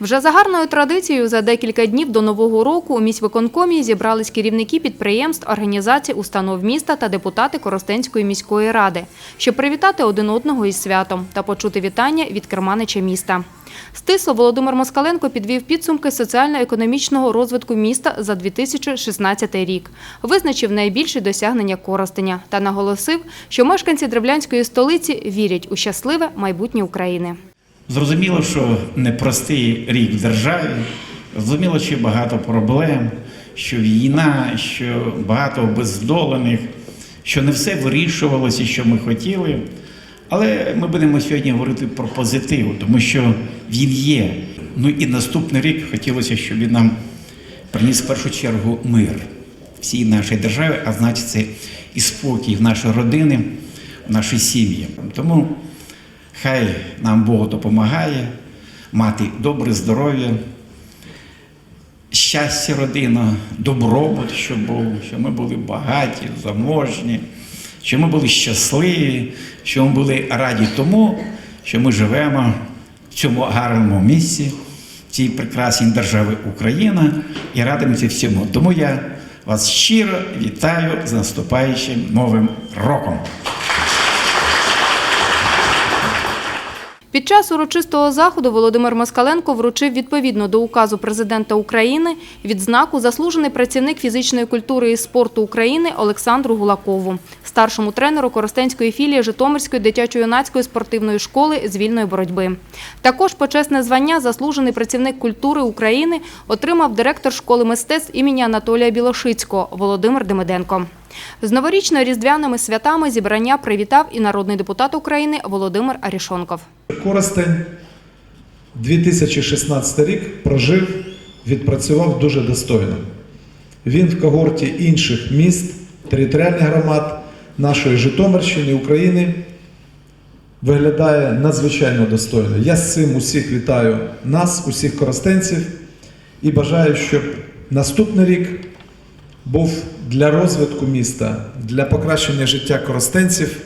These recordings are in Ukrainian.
Вже за гарною традицією за декілька днів до Нового року у міськвиконкомі зібрались керівники підприємств, організацій, установ міста та депутати Коростенської міської ради, щоб привітати один одного із святом та почути вітання від керманича міста. Стисло Володимир Москаленко підвів підсумки соціально-економічного розвитку міста за 2016 рік, визначив найбільші досягнення Коростеня та наголосив, що мешканці древлянської столиці вірять у щасливе майбутнє України. Зрозуміло, що непростий рік в державі, зрозуміло, що багато проблем, що війна, що багато обездолених, що не все вирішувалося, що ми хотіли. Але ми будемо сьогодні говорити про позитив, тому що він є. Ну і наступний рік хотілося, щоб він нам приніс в першу чергу мир всій нашій державі, а значить, це і спокій в наші родини, в нашій сім'ї. Тому Хай нам Бог допомагає мати добре здоров'я, щастя родина, добробут, щоб був, щоб ми були багаті, заможні, щоб ми були щасливі, щоб ми були раді тому, що ми живемо в цьому гарному місці, в цій прекрасній державі Україна і радимося всьому. Тому я вас щиро вітаю з наступаючим новим роком. Під час урочистого заходу Володимир Москаленко вручив відповідно до указу президента України відзнаку заслужений працівник фізичної культури і спорту України Олександру Гулакову, старшому тренеру Коростенської філії Житомирської дитячо-юнацької спортивної школи з вільної боротьби. Також почесне звання заслужений працівник культури України отримав директор школи мистецтв імені Анатолія Білошицького Володимир Демиденко. З новорічно-різдвяними святами зібрання привітав і народний депутат України Володимир Арішонков. Коростень 2016 рік прожив, відпрацював дуже достойно. Він в когорті інших міст, територіальних громад нашої Житомирщини, України виглядає надзвичайно достойно. Я з цим усіх вітаю нас, усіх коростенців, і бажаю, щоб наступний рік був для розвитку міста, для покращення життя коростенців,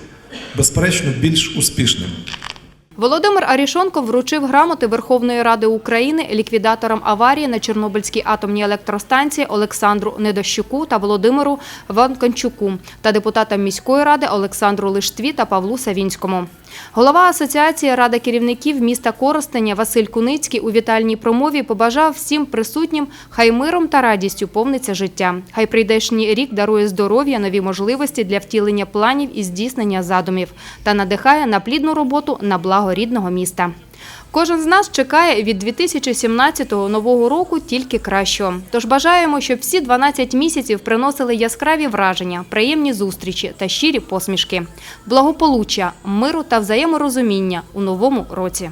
безперечно, більш успішним. Володимир Арішонков вручив грамоти Верховної Ради України ліквідаторам аварії на Чорнобильській атомній електростанції Олександру Недощуку та Володимиру Ванкончуку та депутатам міської ради Олександру Лиштві та Павлу Савінському. Голова Асоціації Ради керівників міста Коростеня Василь Куницький у вітальній промові побажав всім присутнім хай миром та радістю повниться життя. Хай прийдешній рік дарує здоров'я, нові можливості для втілення планів і здійснення задумів та надихає на плідну роботу на благо рідного міста. Кожен з нас чекає від 2017-го нового року тільки кращого. Тож бажаємо, щоб всі 12 місяців приносили яскраві враження, приємні зустрічі та щирі посмішки, благополуччя, миру та взаєморозуміння у новому році.